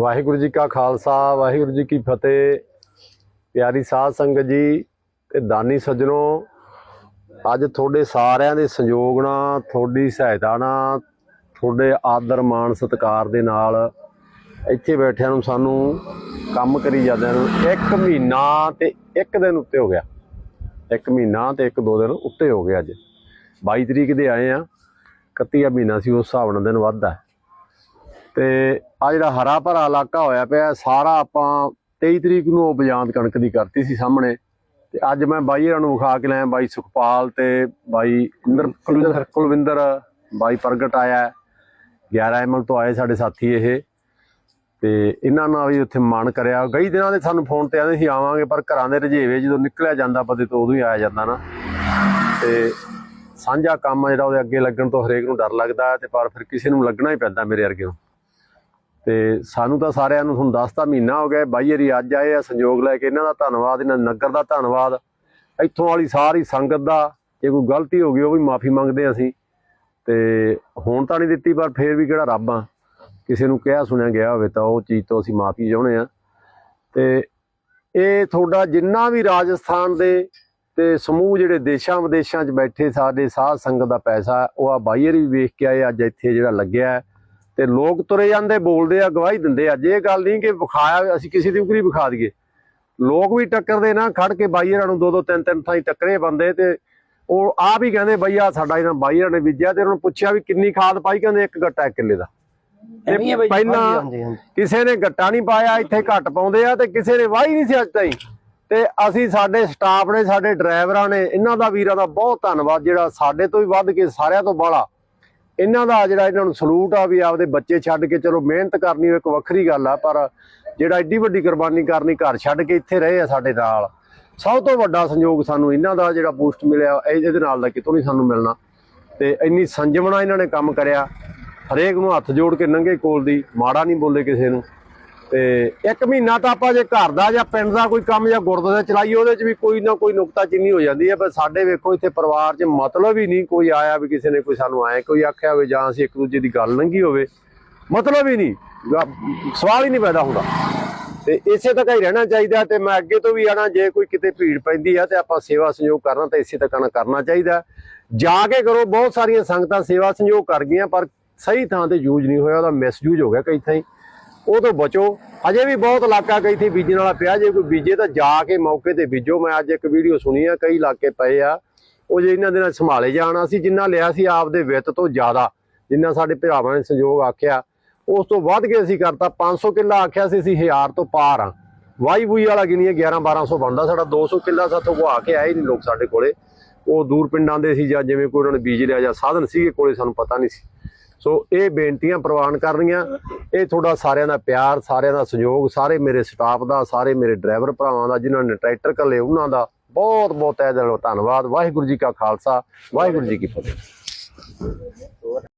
ਵਾਹਿਗੁਰੂ ਜੀ ਕਾ ਖਾਲਸਾ, ਵਾਹਿਗੁਰੂ ਜੀ ਕੀ ਫਤਿਹ। ਪਿਆਰੀ ਸਾਧ ਸੰਗਤ ਜੀ ਤੇ ਦਾਨੀ ਸੱਜਣੋ, ਅੱਜ ਤੁਹਾਡੇ ਸਾਰਿਆਂ ਦੇ ਸੰਯੋਗ ਨਾਲ, ਤੁਹਾਡੀ ਸਹਾਇਤਾ ਨਾਲ, ਤੁਹਾਡੇ ਆਦਰ ਮਾਣ ਸਤਿਕਾਰ ਦੇ ਨਾਲ ਇੱਥੇ ਬੈਠਿਆਂ ਨੂੰ ਸਾਨੂੰ ਕੰਮ ਕਰੀ ਜਾਂਦਿਆਂ ਨੂੰ ਇੱਕ ਮਹੀਨਾ ਤੇ ਇੱਕ ਦਿਨ ਉੱਤੇ ਹੋ ਗਿਆ। ਇੱਕ ਮਹੀਨਾ ਤੇ ਇੱਕ ਦੋ ਦਿਨ ਉੱਤੇ ਹੋ ਗਿਆ ਅੱਜ। 22 ਤਰੀਕ ਦੇ ਆਏ ਆ 31 ਮਹੀਨਾ ਸੀ, ਉਸ ਹਿਸਾਬ ਨਾਲ ਦਿਨ ਵੱਧਦਾ। ਤੇ ਆ ਜਿਹੜਾ ਹਰਾ ਭਰਾ ਇਲਾਕਾ ਹੋਇਆ ਪਿਆ ਸਾਰਾ ਆਪਾਂ 23 ਤਰੀਕ ਨੂੰ ਉਹ ਬਜਾਂਤ ਕਣਕ ਦੀ ਕਰਤੀ ਸੀ ਸਾਹਮਣੇ। ਤੇ ਅੱਜ ਮੈਂ ਬਾਈ ਹੋਰਾਂ ਨੂੰ ਵਿਖਾ ਕੇ ਲਿਆ ਬਾਈ ਸੁਖਪਾਲ ਤੇ ਬਾਈ ਇੰਦਰ ਕੁਲਵਿੰਦਰ। ਕੁਲਵਿੰਦਰ ਬਾਈ ਪ੍ਰਗਟ ਆਇਆ ਹੈ। 11 ਐਮਐਲ ਤੋਂ ਆਏ ਸਾਡੇ ਸਾਥੀ ਇਹ। ਤੇ ਇਹਨਾਂ ਨਾਲ ਵੀ ਉੱਥੇ ਮਨ ਕਰਿਆ। ਕਈ ਦਿਨਾਂ ਦੇ ਸਾਨੂੰ ਫੋਨ ਤੇ ਆਂਦੇ ਸੀ ਆਵਾਂਗੇ ਪਰ ਘਰਾਂ ਦੇ ਰਜੇਵੇ ਜਦੋਂ ਨਿਕਲਿਆ ਜਾਂਦਾ ਪਤੇ ਤੋਂ ਉਦੋਂ ਹੀ ਆਇਆ ਜਾਂਦਾ ਨਾ। ਤੇ ਸਾਂਝਾ ਕੰਮ ਜਿਹੜਾ ਉਹਦੇ ਅੱਗੇ ਲੱਗਣ ਤੋਂ ਹਰੇਕ ਨੂੰ ਡਰ ਲੱਗਦਾ ਤੇ ਪਰ ਫਿਰ ਕਿਸੇ ਨੂੰ ਲੱਗਣਾ ਹੀ ਪੈਂਦਾ ਮੇਰੇ ਵਰਗੇ ਨੂੰ। ਤੇ ਸਾਨੂੰ ਤਾਂ ਸਾਰਿਆਂ ਨੂੰ ਤੁਹਾਨੂੰ ਦੱਸਤਾ ਮਹੀਨਾ ਹੋ ਗਿਆ ਬਾਈ ਹਰੀ ਅੱਜ ਆਏ ਆ, ਸੰਯੋਗ ਲੈ ਕੇ ਇਹਨਾਂ ਦਾ ਧੰਨਵਾਦ, ਇਹਨਾਂ ਨਗਰ ਦਾ ਧੰਨਵਾਦ। ਇੱਥੋਂ ਵਾਲੀ ਸਾਰੀ ਸੰਗਤ ਦਾ ਜੇ ਕੋਈ ਗਲਤੀ ਹੋ ਗਈ, ਉਹ ਵੀ ਮਾਫੀ ਮੰਗਦੇ ਹਾਂ ਅਸੀਂ। ਤੇ ਹੁਣ ਤਾਂ ਨਹੀਂ ਦਿੱਤੀ, ਪਰ ਫੇਰ ਵੀ ਕਿਹੜਾ ਰੱਬ ਆ। ਕਿਸੇ ਨੂੰ ਕਿਹਾ, ਸੁਣਿਆ ਗਿਆ ਹੋਵੇ ਤਾਂ ਉਹ ਚੀਜ਼ ਤੋਂ ਅਸੀਂ ਮਾਫੀ ਚਾਹੁੰਦੇ ਆ ਤੇ ਇਹ ਤੁਹਾਡਾ ਜਿੰਨਾ ਵੀ ਰਾਜਸਥਾਨ ਦੇ ਤੇ ਸਮੂਹ ਜਿਹੜੇ ਦੇਸ਼ਾਂ ਵਿਦੇਸ਼ਾਂ 'ਚ ਬੈਠੇ ਸਾਡੇ ਸਾਧ ਸੰਗਤ ਦਾ ਪੈਸਾ, ਉਹ ਆ ਬਾਈਅਰ ਵੀ ਵੇਖ ਕੇ ਆਏ, ਅੱਜ ਇੱਥੇ ਜਿਹੜਾ ਲੱਗਿਆ ਤੇ ਲੋਕ ਤੁਰੇ ਜਾਂਦੇ ਬੋਲਦੇ ਆ ਗਵਾਹੀ ਦਿੰਦੇ ਆ ਜੇ ਗੱਲ ਨਹੀਂ ਕਿ ਵਿਖਾਇਆ ਅਸੀਂ ਕਿਸੇ ਦੀ ਉਕਰੀ ਵਿਖਾ ਦਈਏ ਲੋਕ ਵੀ ਟੱਕਰਦੇ ਨਾ ਖੜ ਕੇ ਬਾਈਅਰਾਂ ਨੂੰ ਦੋ ਦੋ ਤਿੰਨ ਤਿੰਨ ਥਾਈ ਟੱਕਰੇ ਬੰਦੇ ਤੇ ਉਹ ਆਪ ਹੀ ਕਹਿੰਦੇ ਬਈ ਆ ਸਾਡਾ ਇਹਨਾਂ ਬਾਈਅਰਾਂ ਨੇ ਬੀਜਿਆ ਤੇ ਉਹਨਾਂ ਨੂੰ ਪੁੱਛਿਆ ਵੀ ਕਿੰਨੀ ਖਾਦ ਪਾਈ ਕਹਿੰਦੇ ਇੱਕ ਗੱਟਾ ਇੱਕ ਕਿੱਲੇ ਦਾ ਤੇ। ਪਹਿਲਾਂ। ਕਿਸੇ ਨੇ ਗੱਟਾ ਨਹੀਂ ਪਾਇਆ ਇੱਥੇ ਘੱਟ ਪਾਉਂਦੇ ਆ ਤੇ ਕਿਸੇ ਨੇ ਵਾਹੀ ਨਹੀਂ ਸੀ ਅੱਜ ਤਾਈਂ ਤੇ ਅਸੀਂ ਸਾਡੇ ਸਟਾਫ ਨੇ ਸਾਡੇ ਡਰਾਈਵਰਾਂ ਨੇ ਇਹਨਾਂ ਦਾ ਵੀਰਾਂ ਦਾ ਬਹੁਤ ਧੰਨਵਾਦ ਜਿਹੜਾ ਸਾਡੇ ਤੋਂ ਵੀ ਵੱਧ ਕੇ ਸਾਰਿਆਂ ਤੋਂ ਬਾਹਲਾ ਇਹਨਾਂ ਦਾ ਜਿਹੜਾ ਇਹਨਾਂ ਨੂੰ ਸਲੂਟ ਆ ਵੀ ਆਪਦੇ ਬੱਚੇ ਛੱਡ ਕੇ, ਚਲੋ ਮਿਹਨਤ ਕਰਨੀ ਉਹ ਇੱਕ ਵੱਖਰੀ ਗੱਲ ਆ, ਪਰ ਜਿਹੜਾ ਐਡੀ ਵੱਡੀ ਕੁਰਬਾਨੀ ਕਰਨੀ, ਘਰ ਛੱਡ ਕੇ ਇੱਥੇ ਰਹੇ ਆ ਸਾਡੇ ਨਾਲ। ਸਭ ਤੋਂ ਵੱਡਾ ਸੰਯੋਗ ਸਾਨੂੰ ਇਹਨਾਂ ਦਾ ਜਿਹੜਾ ਬੂਸਟ ਮਿਲਿਆ ਇਹਦੇ ਨਾਲ ਦਾ ਕਿਤੋਂ ਨਹੀਂ ਸਾਨੂੰ ਮਿਲਣਾ। ਤੇ ਇੰਨੀ ਸੰਜਮਣਾ ਇਹਨਾਂ ਨੇ ਕੰਮ ਕਰਿਆ, ਹਰੇਕ ਨੂੰ ਹੱਥ ਜੋੜ ਕੇ ਨੰਗੇ ਕੋਲ ਦੀ, ਮਾੜਾ ਨਹੀਂ ਬੋਲੇ ਕਿਸੇ ਨੂੰ। ਤੇ ਇੱਕ ਮਹੀਨਾ ਤਾਂ ਆਪਾਂ ਜੇ ਘਰ ਦਾ ਜਾਂ ਪਿੰਡ ਦਾ ਕੋਈ ਕੰਮ ਜਾਂ ਗੁਰਦੁਆਰੇ ਚਲਾਈਏ, ਉਹਦੇ 'ਚ ਵੀ ਕੋਈ ਨਾ ਕੋਈ ਨੁਕਤਾ ਚਿੰਨੀ ਹੋ ਜਾਂਦੀ ਹੈ। ਪਰ ਸਾਡੇ ਵੇਖੋ, ਇੱਥੇ ਪਰਿਵਾਰ 'ਚ ਮਤਲਬ ਹੀ ਨਹੀਂ ਕੋਈ ਆਇਆ ਵੀ ਕਿਸੇ ਨੇ ਕੋਈ ਸਾਨੂੰ ਆਏ ਕੋਈ ਆਖਿਆ ਹੋਵੇ ਜਾਂ ਅਸੀਂ ਇੱਕ ਦੂਜੇ ਦੀ ਗੱਲ ਲੰਗੀ ਹੋਵੇ। ਮਤਲਬ ਹੀ ਨਹੀਂ। ਸਵਾਲ ਹੀ ਨਹੀਂ ਪੈਦਾ ਹੁੰਦਾ। ਤੇ ਇਸੇ ਤੱਕ ਹੀ ਰਹਿਣਾ ਚਾਹੀਦਾ ਤੇ ਮੈਂ ਅੱਗੇ ਤੋਂ ਵੀ ਆਣਾ, ਜੇ ਕੋਈ ਕਿਤੇ ਭੀੜ ਪੈਂਦੀ ਆ ਤੇ ਆਪਾਂ ਸੇਵਾ ਸੰਯੋਗ ਕਰਨਾ ਤਾਂ ਇਸੇ ਤੱਕ ਕਰਨਾ ਚਾਹੀਦਾ। ਜਾ ਕੇ ਕਰੋ, ਬਹੁਤ ਸਾਰੀਆਂ ਸੰਗਤਾਂ ਸੇਵਾ ਸੰਯੋਗ ਕਰ ਗਈਆਂ, ਪਰ ਸਹੀ ਥਾਂ ਤੇ ਯੂਜ਼ ਨਹੀਂ ਹੋਇਆ, ਉਹਦਾ ਮਿਸਯੂਜ਼ ਹੋ ਗਿਆ ਕਈ ਥਾਈਂ। ਉਹ ਤੋਂ ਬਚੋ। ਅਜੇ ਵੀ ਬਹੁਤ ਇਲਾਕਾ ਕਈ ਥੀ ਬੀਜਣ ਵਾਲਾ ਪਿਆ। ਜੇ ਕੋਈ ਬੀਜੇ ਤਾਂ ਜਾ ਕੇ ਮੌਕੇ ਤੇ ਬੀਜੋ। ਮੈਂ ਅੱਜ ਇੱਕ ਵੀਡੀਓ ਸੁਣੀ ਆ, ਕਈ ਇਲਾਕੇ ਪਏ ਆ। ਉਹ ਜੇ ਇਹਨਾਂ ਦੇ ਨਾਲ ਸੰਭਾਲੇ ਜਾਣਾ। ਸੀ ਜਿੰਨਾ ਲਿਆ ਸੀ ਆਪਦੇ ਵਿੱਤ ਤੋਂ ਜ਼ਿਆਦਾ, ਜਿੰਨਾ ਸਾਡੇ ਭਰਾਵਾਂ ਨੇ ਸੰਯੋਗ ਆਖਿਆ, ਉਸ ਤੋਂ ਵੱਧ ਕੇ ਅਸੀਂ ਕਰਤਾ। 500 ਕਿੱਲਾ ਆਖਿਆ ਸੀ, ਅਸੀਂ 1000 ਤੋਂ ਪਾਰ ਆ। ਵਾਈ ਬੂਈ ਵਾਲਾ ਗਿਣੀਏ 11 1200 ਬਣਦਾ ਸਾਡਾ। 200 ਕਿੱਲਾ ਸਾਥੋਂ ਗਵਾ ਕੇ ਆਏ ਨਹੀਂ ਲੋਕ ਸਾਡੇ ਕੋਲੇ। ਉਹ ਦੂਰ ਪਿੰਡਾਂ ਦੇ ਸੀ ਜਾਂ ਜਿਵੇਂ ਕੋਈ ਉਹਨਾਂ ਨੇ ਬੀਜ ਲਿਆ ਜਾਂ ਸਾਧਨ ਸੀਗੇ ਕੋਲੇ, ਸਾਨੂੰ ਪਤਾ ਨਹੀਂ ਸੀ। ਸੋ ਇਹ ਬੇਨਤੀਆਂ ਪ੍ਰਵਾਨ ਕਰਨੀਆਂ ਇਹ ਤੁਹਾਡਾ ਸਾਰਿਆਂ ਦਾ ਪਿਆਰ, ਸਾਰਿਆਂ ਦਾ ਸਹਿਯੋਗ, ਸਾਰੇ ਮੇਰੇ ਸਟਾਫ ਦਾ, ਸਾਰੇ ਮੇਰੇ ਡਰਾਈਵਰ ਭਰਾਵਾਂ ਦਾ, ਜਿਨ੍ਹਾਂ ਨੇ ਟਰੈਕਟਰ ਕੱਲੇ ਉਹਨਾਂ ਦਾ ਬਹੁਤ ਬਹੁਤ ਤਹਿ ਦਿਲੋਂ ਧੰਨਵਾਦ। ਵਾਹਿਗੁਰੂ ਜੀ ਕਾ ਖਾਲਸਾ, ਵਾਹਿਗੁਰੂ ਜੀ ਕੀ ਫਤਿਹ।